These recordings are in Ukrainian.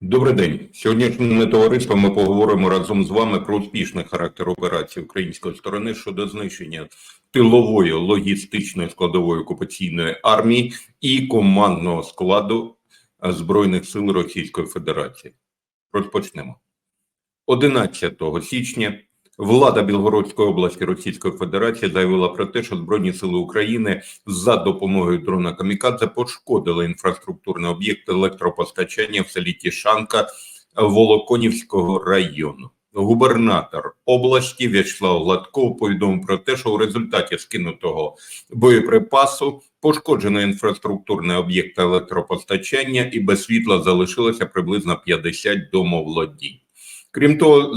Добрий день. Сьогоднішнє товариство ми поговоримо разом з вами про успішний характер операції української сторони щодо знищення тилової логістичної складової окупаційної армії і командного складу Збройних сил Російської Федерації. Розпочнемо. 11 січня влада Білгородської області Російської Федерації заявила про те, що Збройні сили України за допомогою дрона Камікадзе пошкодили інфраструктурний об'єкт електропостачання в селі Тішанка Волоконівського району. Губернатор області В'ячеслав Гладков повідомив про те, що у результаті скинутого боєприпасу пошкоджено інфраструктурний об'єкт електропостачання і без світла залишилося приблизно 50 домоволодінь. Крім того,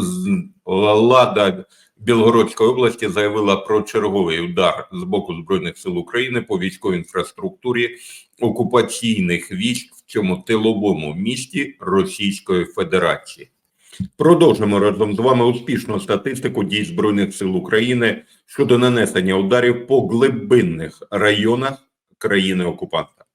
влада Білгородської області заявила про черговий удар з боку збройних сил України по військовій інфраструктурі окупаційних військ в цьому тиловому місті Російської Федерації. Продовжимо разом з вами успішну статистику дій збройних сил України щодо нанесення ударів по глибинних районах країни окупанта.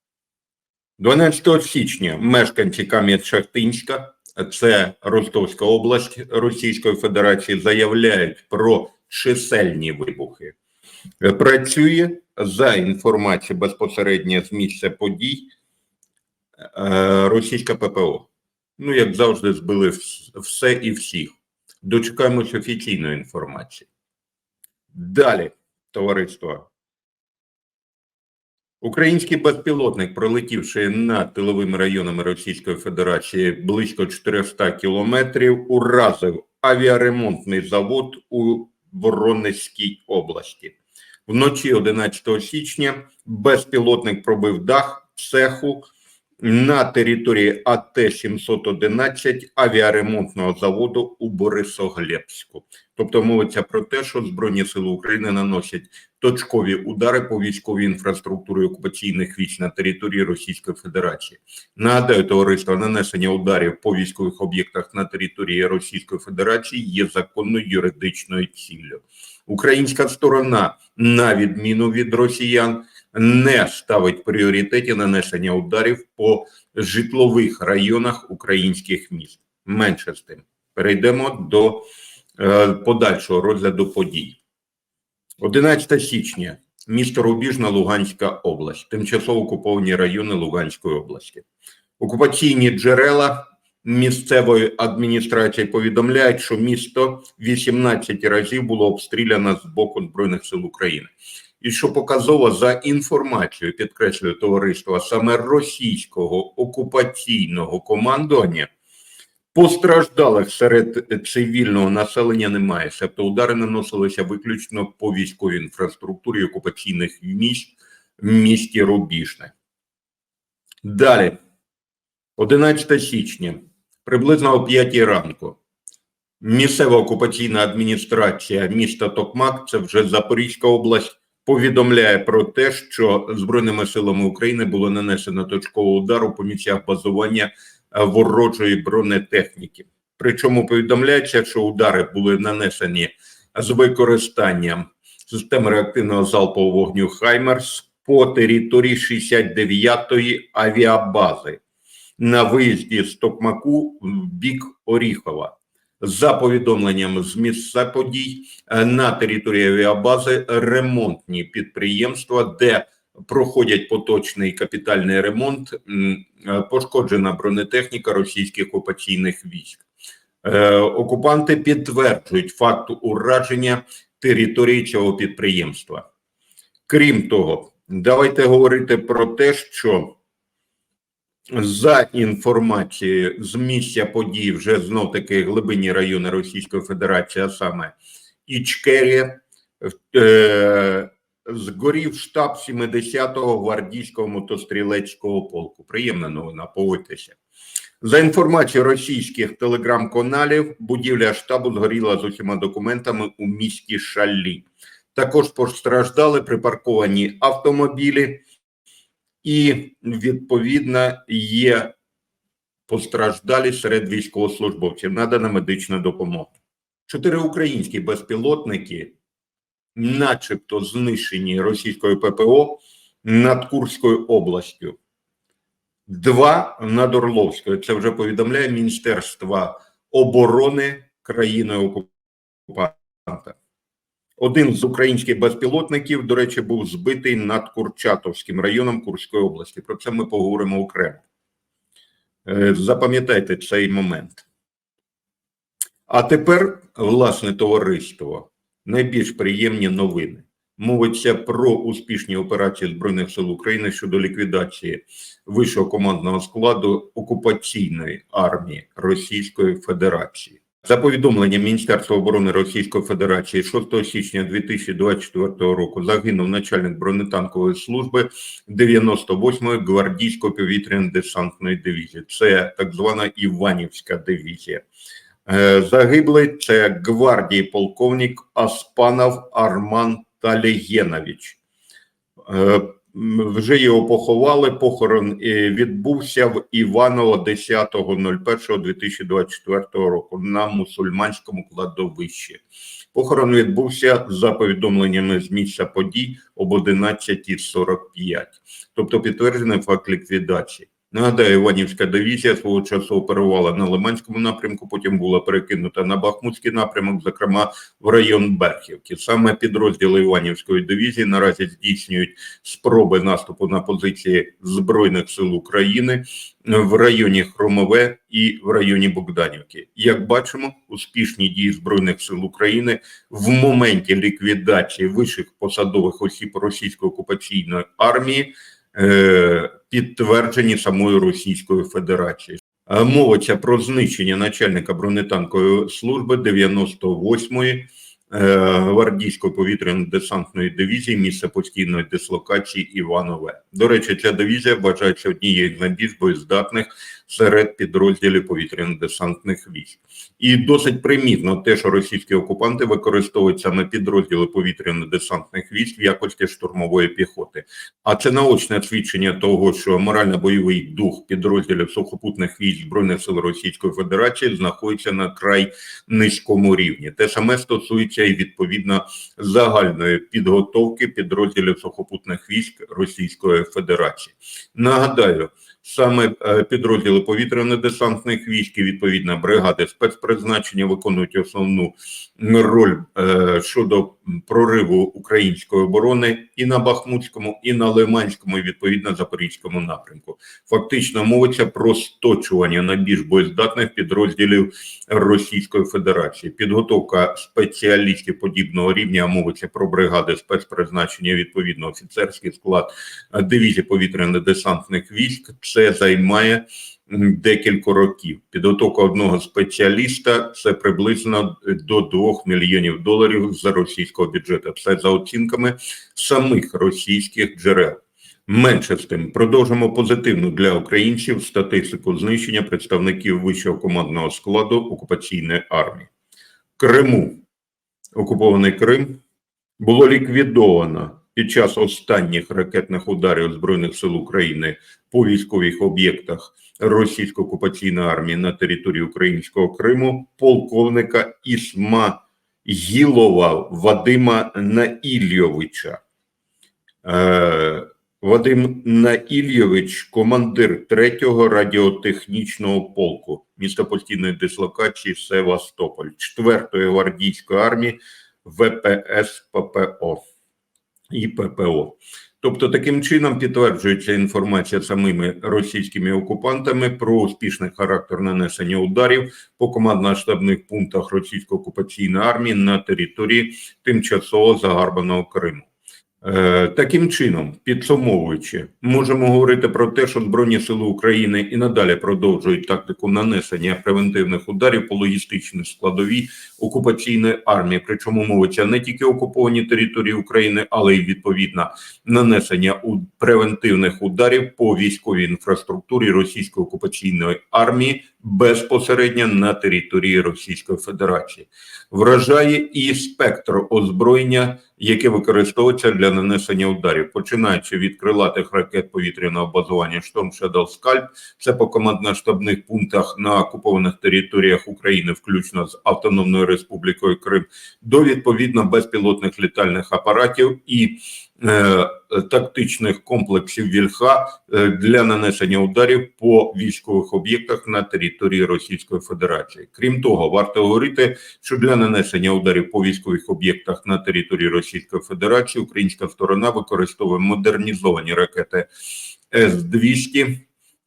12 січня мешканці Кам'янськ-Шахтинська, це Ростовська область Російської Федерації, заявляють про чисельні вибухи. Працює за інформацією безпосередньо з місця подій е, російська ППО. Ну, як завжди, збили все і всіх. Дочекаємось офіційної інформації. Далі, товариство. Український безпілотник, пролетівши над тиловими районами Російської Федерації близько 400 кілометрів, уразив авіаремонтний завод у Воронезькій області. Вночі 11 січня безпілотник пробив дах цеху на території АТ-711 авіаремонтного заводу у Борисоглебську. Тобто мовиться про те, що Збройні сили України наносять точкові удари по військовій інфраструктурі окупаційних військ на території Російської Федерації. Нагадаю, товариство нанесення ударів по військових об'єктах на території Російської Федерації є законною юридичною ціллю. Українська сторона, на відміну від росіян, не ставить пріоритеті нанесення ударів по житлових районах українських міст. Менше з тим, перейдемо до подальшого розгляду подій. 11 січня, місто Рубіжна, Луганська область, тимчасово окуповані райони Луганської області. Окупаційні джерела місцевої адміністрації повідомляють, що місто 18 разів було обстріляно з боку Збройних сил України. І що показово за інформацією, підкреслює товариство, саме російського окупаційного командування постраждалих серед цивільного населення немає. Тобто удари наносилися виключно по військовій інфраструктурі окупаційних місць в місті Рубіжне. Далі, 11 січня, приблизно о 5 ранку. Місцева окупаційна адміністрація міста Токмак, це вже Запорізька область, повідомляє про те, що Збройними силами України було нанесено точковий удар по місцях базування ворожої бронетехніки. Причому повідомляється, що удари були нанесені з використанням системи реактивного залпового вогню Хаймерс по території 69-ї авіабази на виїзді з Токмаку в бік Оріхова. За повідомленням з місця подій е, на території авіабази ремонтні підприємства, де проходять поточний капітальний ремонт, е, пошкоджена бронетехніка російських окупаційних військ. Е, Окупанти підтверджують факт ураження території цього підприємства. Крім того, давайте говорити про те, що за інформацією з місця подій вже знов таки глибинні райони Російської Федерації, а саме Ічкерія, е, згорів штаб 70-го гвардійського мотострілецького полку. Приємна новина, погодьтеся. За інформацією російських телеграм-каналів, будівля штабу згоріла з усіма документами у місті Шалі. Також постраждали припарковані автомобілі, і відповідно є постраждалі серед військовослужбовців. Надана медична допомога. Чотири українські безпілотники, начебто знищені російською ППО над Курською областю. два над Орловською. Це вже повідомляє Міністерство оборони країни окупанта. Один з українських безпілотників, до речі, був збитий над Курчатовським районом Курської області. Про це ми поговоримо окремо. Е, Запам'ятайте цей момент. А тепер, власне, товариство, найбільш приємні новини. Мовиться про успішні операції Збройних сил України щодо ліквідації вищого командного складу окупаційної армії Російської Федерації. За повідомленням Міністерства оборони Російської Федерації 6 січня 2024 року загинув начальник бронетанкової служби 98-ї гвардійської повітряно-десантної дивізії. Це так звана Іванівська дивізія. Е, Загиблий це гвардії полковник Аспанов Арман Талігенович. Е, Вже його поховали. Похорон е, відбувся в Іваново 10.01.2024 року на мусульманському кладовищі. Похорон відбувся за повідомленнями з місця подій об 11.45, тобто підтверджений факт ліквідації. Нагадаю, Іванівська дивізія свого часу оперувала на Лиманському напрямку, потім була перекинута на Бахмутський напрямок, зокрема в район Берхівки. Саме підрозділи Іванівської дивізії наразі здійснюють спроби наступу на позиції Збройних сил України в районі Хромове і в районі Богданівки. Як бачимо, успішні дії Збройних сил України в моменті ліквідації вищих посадових осіб російської окупаційної армії підтверджені самою Російською Федерацією. Е, Мовиться про знищення начальника бронетанкової служби 98-ї е, гвардійської повітряно-десантної дивізії місце постійної дислокації Іванове. До речі, ця дивізія вважається однією з найбільш боєздатних серед підрозділів повітряно-десантних військ. І досить примітно те, що російські окупанти використовують саме підрозділи повітряно-десантних військ в якості штурмової піхоти. А це наочне свідчення того, що морально-бойовий дух підрозділів сухопутних військ Збройних сил Російської Федерації знаходиться на край низькому рівні. Те саме стосується і відповідно загальної підготовки підрозділів сухопутних військ Російської Федерації. Нагадаю, саме е, підрозділи повітряно-десантних військ і відповідно бригади спецпризначення виконують основну роль е, щодо прориву української оборони і на Бахмутському, і на Лиманському, і відповідно Запорізькому напрямку. Фактично мовиться про сточування найбільш боєздатних підрозділів Російської Федерації. Підготовка спеціалістів подібного рівня мовиться про бригади спецпризначення, відповідно офіцерський склад дивізії повітряно-десантних військ. Це займає декілька років. Підготовка одного спеціаліста це приблизно до 2 мільйонів доларів за російського бюджету. Це за оцінками самих російських джерел. Менше з тим, продовжимо позитивну для українців статистику знищення представників вищого командного складу окупаційної армії. Криму окупований Крим було ліквідовано під час останніх ракетних ударів Збройних сил України по військових об'єктах російської окупаційної армії на території українського Криму полковника Ісмагілова Вадима Наільйовича. Е, Вадим Наільйович, командир 3-го радіотехнічного полку міста постійної дислокації Севастополь, 4-ї гвардійської армії ВПС ППО і ППО. Тобто, таким чином підтверджується інформація самими російськими окупантами про успішний характер нанесення ударів по командно-штабних пунктах російської окупаційної армії на території тимчасово загарбаного Криму. Е, Таким чином, підсумовуючи, можемо говорити про те, що Збройні Сили України і надалі продовжують тактику нанесення превентивних ударів по логістичній складовій окупаційної армії. Причому мовиться не тільки окуповані території України, але й відповідно нанесення превентивних ударів по військовій інфраструктурі російської окупаційної армії безпосередньо на території Російської Федерації. Вражає і спектр озброєння, яке використовується для нанесення ударів, починаючи від крилатих ракет повітряного базування «Шторм Shadow Скальп», це по командно-штабних пунктах на окупованих територіях України, включно з Автономною Республікою Крим, до відповідно безпілотних літальних апаратів і тактичних комплексів Вільха е, для нанесення ударів по військових об'єктах на території Російської Федерації. Крім того, варто говорити, що для нанесення ударів по військових об'єктах на території Російської Федерації українська сторона використовує модернізовані ракети С-200,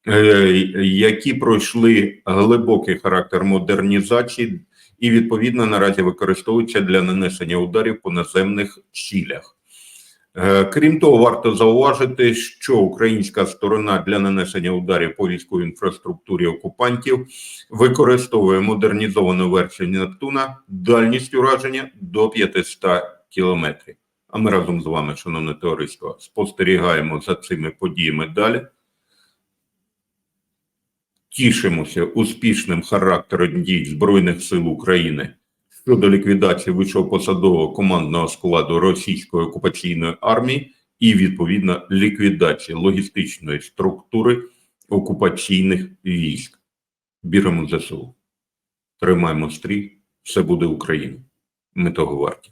е, які пройшли глибокий характер модернізації і відповідно наразі використовуються для нанесення ударів по наземних цілях. Е, Крім того, варто зауважити, що українська сторона для нанесення ударів по військовій інфраструктурі окупантів використовує модернізовану версію Нептуна дальністю ураження до 500 кілометрів. А ми разом з вами, шановне товариство, спостерігаємо за цими подіями далі. Тішимося успішним характером дій Збройних сил України щодо ліквідації вищого посадового командного складу російської окупаційної армії і відповідно ліквідації логістичної структури окупаційних військ. Біремо ЗСУ. Тримаємо стрій, все буде Україна. Ми того варті.